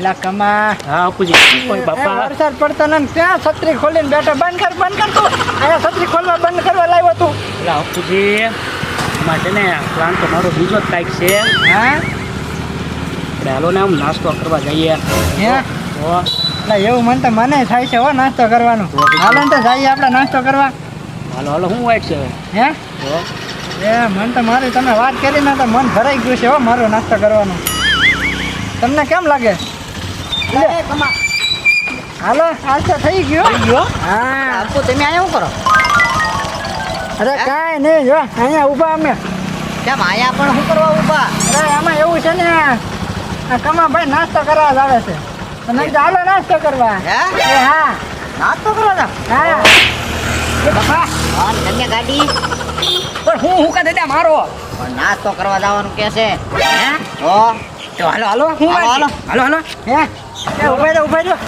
એલા કમા. હા અપુજી કોઈ બાપા? વરસાદ પડતો ને ત્યાં છત્રી ખોલીને બેઠો. બંધ કર બંધ કર તું. અહીંયા છત્રી ખોલવા બંધ કરવા લાવ્યો તું. એટલે અપુજી એમાં ને પ્લાન તો મારો બીજો જ કાંઈક છે. હા? હાલો ને આમ નાસ્તો કરવા જઈએ. હે? એવું મન તો મને થાય છે હો નાસ્તો કરવાનો. હાલો ને તો જઈએ આપણે નાસ્તો કરવા. હાલો હાલો શું વાઈટ છે હે. એ મન તો મારી તમે વાત કરી ને તો મન ભરાઈ ગયું છે હો મારો નાસ્તો કરવાનો. તમને કેમ લાગે? હાલો. હાલ તો થઈ ગયો. હા. આપો તમે અહીંયા શું કરો? અરે કાંઈ નહીં. જો અહીંયા ઊભા અમે. કેમ અહીંયા પણ શું કરવા ઊભા? અરે આમાં એવું છે ને આ કમાભાઈ નાસ્તો કરવા જ આવે છે. તમે ચાલો નાસ્તો કરવા. હે? હા. નાસ્તો કરવા જા હા. બાપા હા તમે ગાડી. પણ હું હું કા દાદા મારો? પણ નાસ્તો કરવા જવાનું કે છે? હે? તો તો હાલો હાલો. હું હાલો, હાલો. હાલો હાલો. હે? ઊભા રહ્યો ઊભા રહ્યો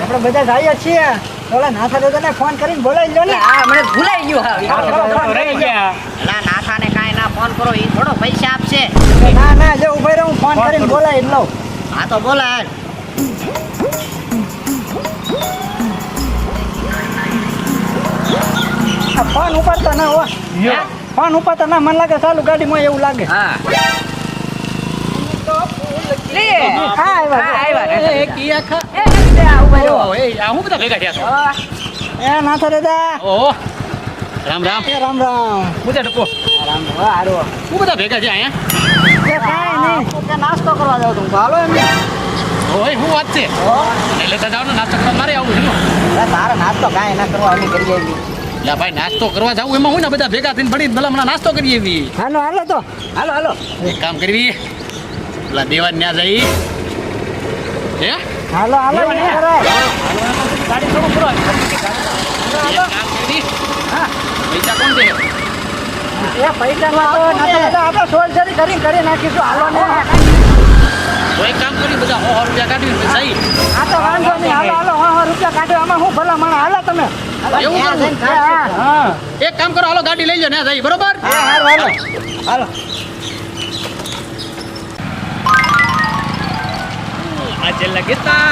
આપણે બધા જઈએ છીએ. ઓલા નાથા દાદાને ફોન કરીને બોલાવી લો ને. આ મને ભૂલાઈ ગયું હા રહી ગયા. ના નાથાને કાંઈ ના ફોન કરો એ થોડો પૈસા આપશે. ના ના જો ઊભા રહ્યો હું ફોન કરીને બોલાવી લઉં. હા તો બોલે ફોન ઉપાડતો ના હો. ફોન ઉપાડતો ના મને લાગે ચાલુ ગાડીમાં એવું લાગે. હા. હા બધા ભેગા થયા એ નાથા દાદા ઓહો રામ રામ રામ રામ મુજે ડકો રામ હારો હું બધા ભેગા છે અહીંયા એ કાંઈ કે નાસ્તો કરવા જાવ તું હાલો એમ ઓય હું વાત છે એટલે તો ને નાસ્તો કરવા મારે આવું છે તારે નાસ્તો કાંઈ ના કરવા કરી ભાઈ નાસ્તો કરવા જાવું એમાં હું ને બધા ભેગા થઈને ભણી ભલા નાસ્તો કરીએ હાલો હાલો તો હાલો હાલો એક કામ કરવી. પેલા દેવાન ન્યા જઈ હે હાલો હાલો ગાડી થોડું પૂરો હા પૈસા કોણ દે એ પૈસા આપણે સોળસરી કરી કરી નાખીશું હાલો ને એક કામ કરી બધા સો સો રૂપિયા કાઢી સહી આ તો વાંધો નહીં હાલો હાલો હા હા રૂપિયા કાઢો આમાં હું ભલા માણા હાલો તમે એવું એક કામ કરો હાલો ગાડી લઈ લો ને જઈ બરોબર હાલો હાલો હાલો આજે લગતા હે કે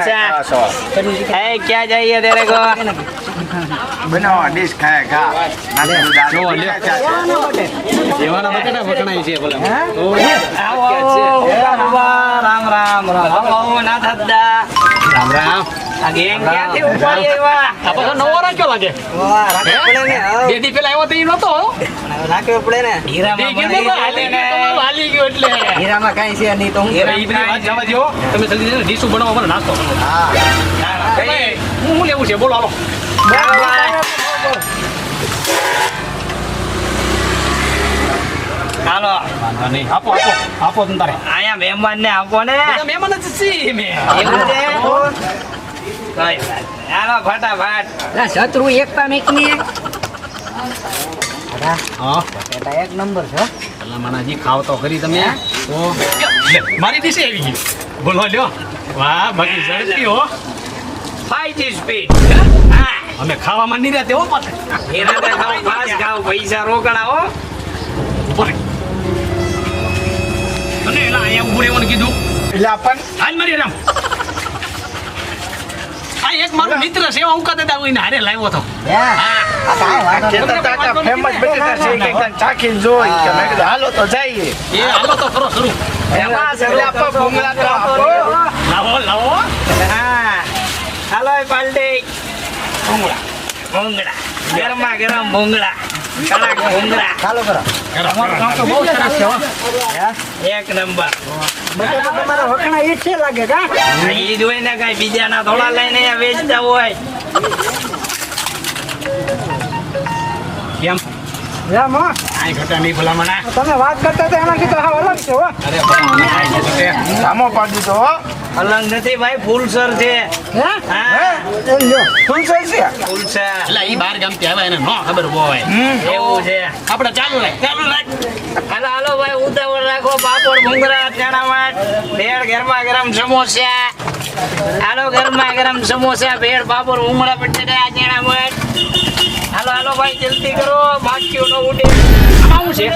ભેળ સમોસા है क्या चाहिए तेरे को બનાવો ડીશ ખાય ખા જો લે. દેવાના બટેટા વખણાય છે બોલે તો આવો આવો બાબા, રામ રામ રામ આવો આવો ના થતા રામ રામ હાલી હું લેવું છે? બોલો આપો આપો. આપો તમે તારે. અહીંયા મહેમાન ને આપો ને. મહેમાન જ છીએ મેં. એવું છે. હાલો ફટાફટ શત્રુ એકતા મેકની હા એક નંબર છે પેલા માનાજી ખાવ તો ખરી તમે. લે, મારી ડીશે આવી ગઈ બોલો લ્યો. વાહ બાકી ઝડપી હો. ફાઈવ સ્પીડ અમે ખાવામાં નહીં રહેતે હો પાછા. હીરા ખાવ ફાસ્ટ ખાવ પૈસા રોકડા હો. અને એલા અહીંયા ઉભું રહેવાનું કીધું. એટલે આપણ હાલ મારી રામ. આ એક મારો મિત્ર છે હું કદા હું એને હારે લાવ્યો હતો. હા? ખેતર કાકા ફેમસ બટેટા છે કે એકદમ ચાખીને જોઈ કે મેં કીધું હાલો તો જઈએ. એ હાલો તો ખરો શરૂ એટલે આપો ભૂંગળા તો આપો. લાવો લાવો. હા. હાલો પાલટી ભૂંગળા. ભૂંગળા. ગરમા ગરમ ભૂંગળા. કડક ભૂંગળા? ચાલો કરો અમારું તો બહુ સરસ છે હો. એક નંબર. બટેટા તમારા વખણા ઈ જ છે લાગે કા? ઈ જોઈને કઈ બીજાના થોડા લઈને વેચતા હોય. કેમ? એમ હો કાંઈ ઘટે નહીં ભલામણા. તમે વાત કરતા હતા એનાથી તો હા અલગ છે હો. અરે. સામો પાડી તો હો. અલંગ નથી ભાઈ ફૂલસર છે. હે? હા. એ લ્યો. ફૂલ છે? છે. ફૂલસર એટલે ઈ બાર ગામથી આવ્યા એને નો ખબર હોય. એવું છે. આપણે ચાલુ રાખ. ચાલુ રાખ. હાલો હાલો ભાઈ ઉતાવળ રાખો. પાપડ ભૂંગળા ચણાવાટ ભેળ ગરમા ગરમ સમોસા. હાલો ગરમા ગરમ સમોસા ભેળ પાપડ ભૂંગળા બટેટા ચણાવાટ હાલો હાલો ભાઈ જલ્દી કરો. બાકીઓ નો ઉડે આવું છે?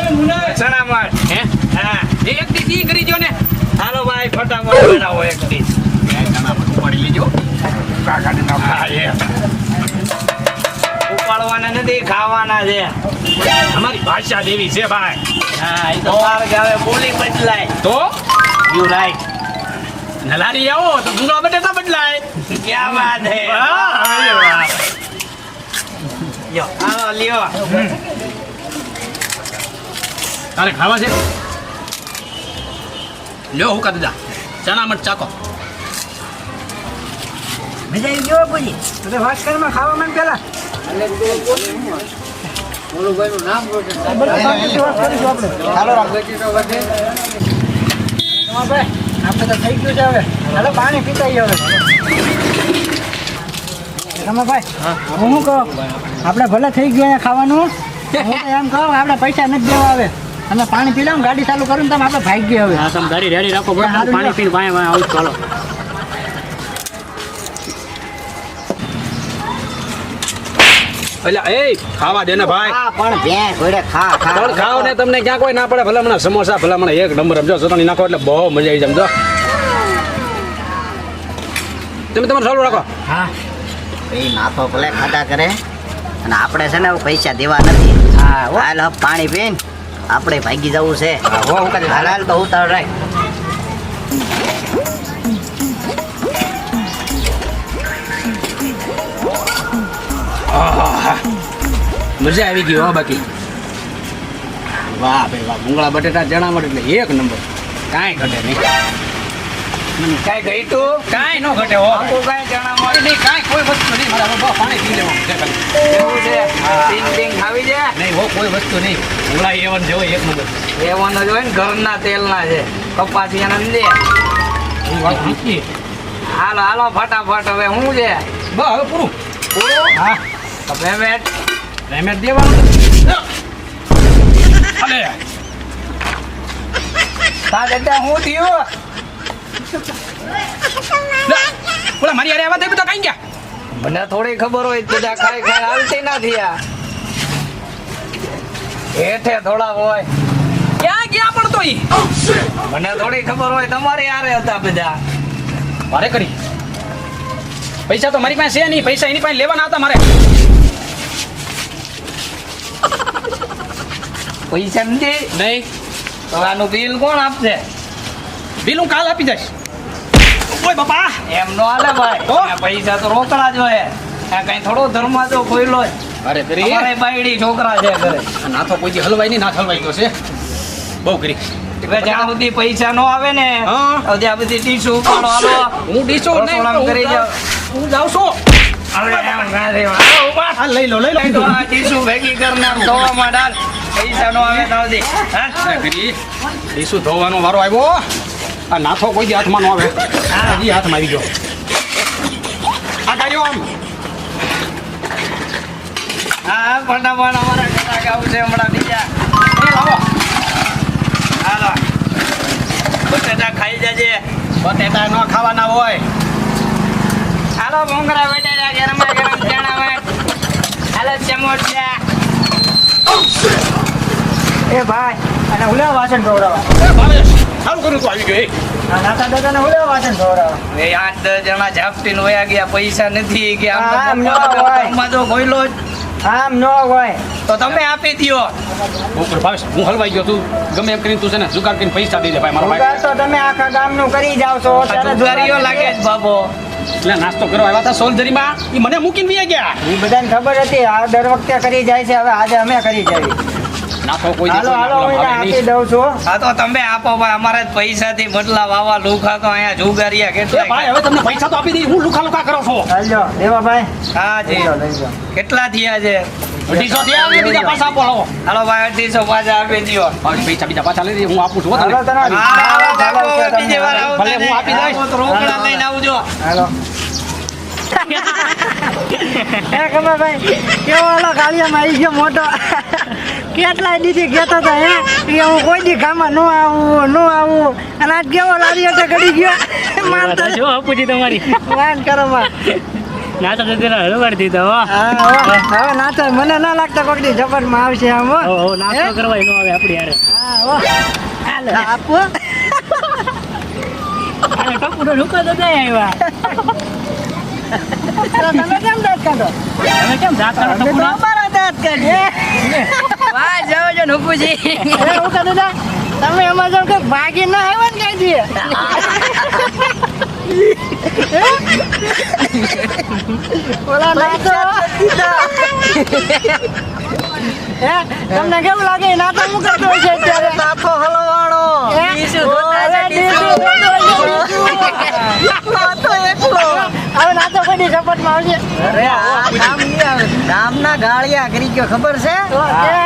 હે? એક દી ઈ કરી જો ને. હાલો ભાઈ ફટાફટ બનાવો એક પીસ ઉપાડી લેજો ઉપાડવાના નથી ખાવાના છે. અમારી ભાષા દેવી છે ભાઈ. હા એ તો બોલી બદલાય. તો? યુ રાઈટ નલારી આવો તો ડુંગળા બટેટા બદલાય. ક્યાં વાત હે? લ્યો હાલો લ્યો. તારે ખાવા છે? લ્યો હું કરી દા ચણા મટ ચાકો મજા આવી ગયો પછી તો વાત કરીમાં ખાવા માંડ પેલા. આપણે તો થઈ ગયું છે હવે. હાલો પાણી પીતા આવીએ હવે. રમાભાઈ હું શું કહું? આપણે ભલે થઈ ગયું ખાવાનું હું તો એમ કહું આપણે પૈસા નથી દેવા આવે તમે પાણી પી લો ગાડી ચાલુ કરું તમે આપણે ભાગી ગયા હવે. હા તમે ગાડી રેડી રાખો બરાબર. પાણી પીને ભાઈ વાય આવું ચાલો. એટલે એ ખાવા દે ને ભાઈ. પણ ભેં ઘોડે ખા ખા. પણ ને તમને ક્યાં કોઈ ના પડે. ભલા મને સમોસા ભલા એક નંબર સમજો ચટણી નાખો એટલે બહુ મજા આવી સમજો તમે તમારું ચાલુ રાખો. હા. એ ભલે ખાધા કરે અને આપણે છે ને પૈસા દેવા નથી. હા હો. હાલ પાણી પીને. આપણે ભાગી જવું છે. હાલ હાલ તો ઉતાર રાખ. મજા આવી ગઈ હો બાકી. વાહ ભાઈ વાહ ભૂંગળા બટેટા ચણા મળે એટલે એક નંબર. કાંઈ ઘટે નહીં. કઈ ગઈ તું કાંઈ ન ઘટે હો. આખું કઈ ચણા મળી? નહીં કાંઈ કોઈ વસ્તુ નહીં. મારે હવે પાણી પી લેવાનું છે એવું છે? ટીંગ ટીંગ ખાવી છે? નહીં હો કોઈ વસ્તુ નહીં. એવન જેવો એક નંબર. એવાનો જ હોય ને ઘરના તેલના છે. હાલો હાલો ફટાફટ. હવે શું છે? બસ હવે પૂરું. પૂરું? હા. તો પેમેન્ટ? પેમેન્ટ દેવાનું તા દાદા થયું? લે, ઓલા મારી હારે આવા તે બધા કઈ ગયા? મને થોડી ખબર હોય બધા ખાઈ ખાઈ હાલતી નથી આ હેઠે થોડા હોય. ક્યાં ગયા પણ તો ઈ મને થોડી ખબર હોય તમારે હારે હતા બધા. મારે કરી. પૈસા તો મારી પાસે છે નહીં પૈસા એની પાસે લેવાના હતા મારે. પૈસા નથી. નહીં. તો આનું બિલ કોણ આપશે? બિલ હું કાલ આપી દઈશ ઓય બાપા! એમ નો હાલે ભાઈ. તો? પૈસા તો રોકડા જ હોય. કઈ થોડો ધર્મ જો ખોઈલો અરે કરી. અમારે બાયડી છોકરા છે ઘરે. ના તો કોઈ હલવાઈ નહીં ના હલવાઈ ગયો છે. બહુ કરી. જ્યાં સુધી પૈસા નો આવે ને હા. ત્યાં બધી ટીસુ ઉપાડો હાલો. હું ડીસો નહીં કરી જાઓ. હું જાઉં છું. ના લઈ લો લઈ લો. તો ટીસુ ભેગી કરનાર ધોવામાં ડાલ. પૈસા નો આવે? અરે ધોવાનો વારો આવ્યો. આ નાથો કોઈ હાથમાં ન આવે. હા. હાથ હાથમાં આવી ગયો. આ કાર્યો આમ. હા ફટાફટ અમારા ઘરાક છે હમણાં બીજા. લાવો હાલો. બટેટા ખાઈ જજે. બટેટા ન ખાવાના હોય. હાલો ભૂંગળા બટેટા ગરમા ગરમ ચણા ભાત હાલો સમોસા એ ભાઈ. અને ઉલ્યા વાસણ ધોવડાવવા ભાવેશ સારું કર્યું તું આવી ગયો એ નાતા દાદાને ઉલ્યા વાસણ ધોવડાવવા એ આઠ દસ જણા ઝાપટીને વયા ગયા પૈસા નથી કે આમ ન હોય. તો જ આમ ન હોય. તો તમે આપી દ્યો. ઉપર ભાવેશ હું હલવાઈ ગયો તું. ગમે એમ કરીને તું છે ને જુગાર કરીને પૈસા દઈ દે ભાઈ મારો ભાઈ તો તમે આખા ગામનું કરી જાવ છો. જુગારીઓ લાગે જ. બાબો એટલે નાસ્તો કરવા આવ્યા હતા સોલજરીમાં. એ મને મૂકીને ગયા. એ બધાને ખબર હતી આ દર વખતે કરી જાય છે હવે આજે અમે કરી જવી નાસ્તો કોઈ હાલો હાલો હું નાખલા એને ભાવે આપી દઉં છું. હા તો તમે આપો ભાઈ અમારે પૈસાથી બદલા વાવા લુખા તો અહીંયા જુગારીયા કેટલા ભાઈ હવે તમને પૈસા તો આપી દઈ હું લુખા લુખા કરો છો? ચાલજો દેવાભાઈ હા જી. જાઓ લઈ જાઓ. કેટલા થયા છે? અઢીસો થયા ને બીજા પાછા આપો લાવો હાલો ભાઈ અઢીસો પાછા આપી દ્યો. પૈસા બીજા પાછા લઈ હું આપું છું હો તને. બીજી વાર આવતા ભલે હું આપી દઈશ. રોકડા લઈને આવજો. હાલો. હે કમાભાઈ કેવો હાલો ગાળિયામાં આવી ગયો મોટો. કેટલાય દીધી કહેતો હતા હે? કે હું કોઈ દી ગામમાં ન આવું ન આવું. અને આજ કેવો લારી હતો ગડી ગયો. માનતો જો અપુજી તમારી. વાન કરો માં ના તો તેના હળવાડી દીધો હવે નાતા મને ના લાગતા કોક જબરમાં આવશે આમ હો. નાસ્તો કરવા નો આવે આપડી યાર હા હો. હાલ. આપો. અરે ટપુ તો ઢુકો તો જાય આવ્યા. તમે કેમ દાંત કાઢો? તમે કેમ દાંત કાઢો અમે ટપુ તો અમારા દાંત વાહ જાવ જો હું કહું તમે એમાં જો કે ભાગી ના આવ્યો ને કઈ ઓલા નાતો હે? તમને કેવું લાગે? એ નાતો હું કરતો છે અત્યારે? નાતો હલવાણો. નાતો કોઈ સપોર્ટમાં કામ ના ગાળિયા કરી ગયો ખબર છે?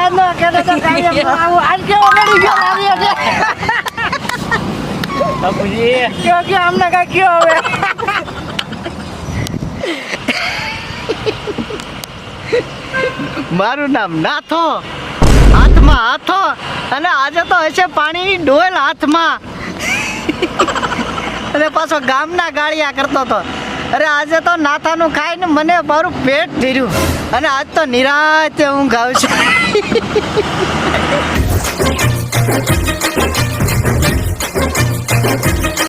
એનો એ તો ગાળિયા આવું આજ કેવો ગળી ગયો આવી છે. બાપુજી. કયો કયો અમને કા કયો હવે. મારું નામ નાથો. હાથમાં હાથો. અને આજે તો હશે પાણીની ડોલ હાથમાં. અને પાછો ગામના ગાળિયા કરતો હતો અરે આજે તો નાથાનું ખાઈને મને મારું પેટ ધીર્યું અને આજ તો નિરાતે ગાઉં આવશે.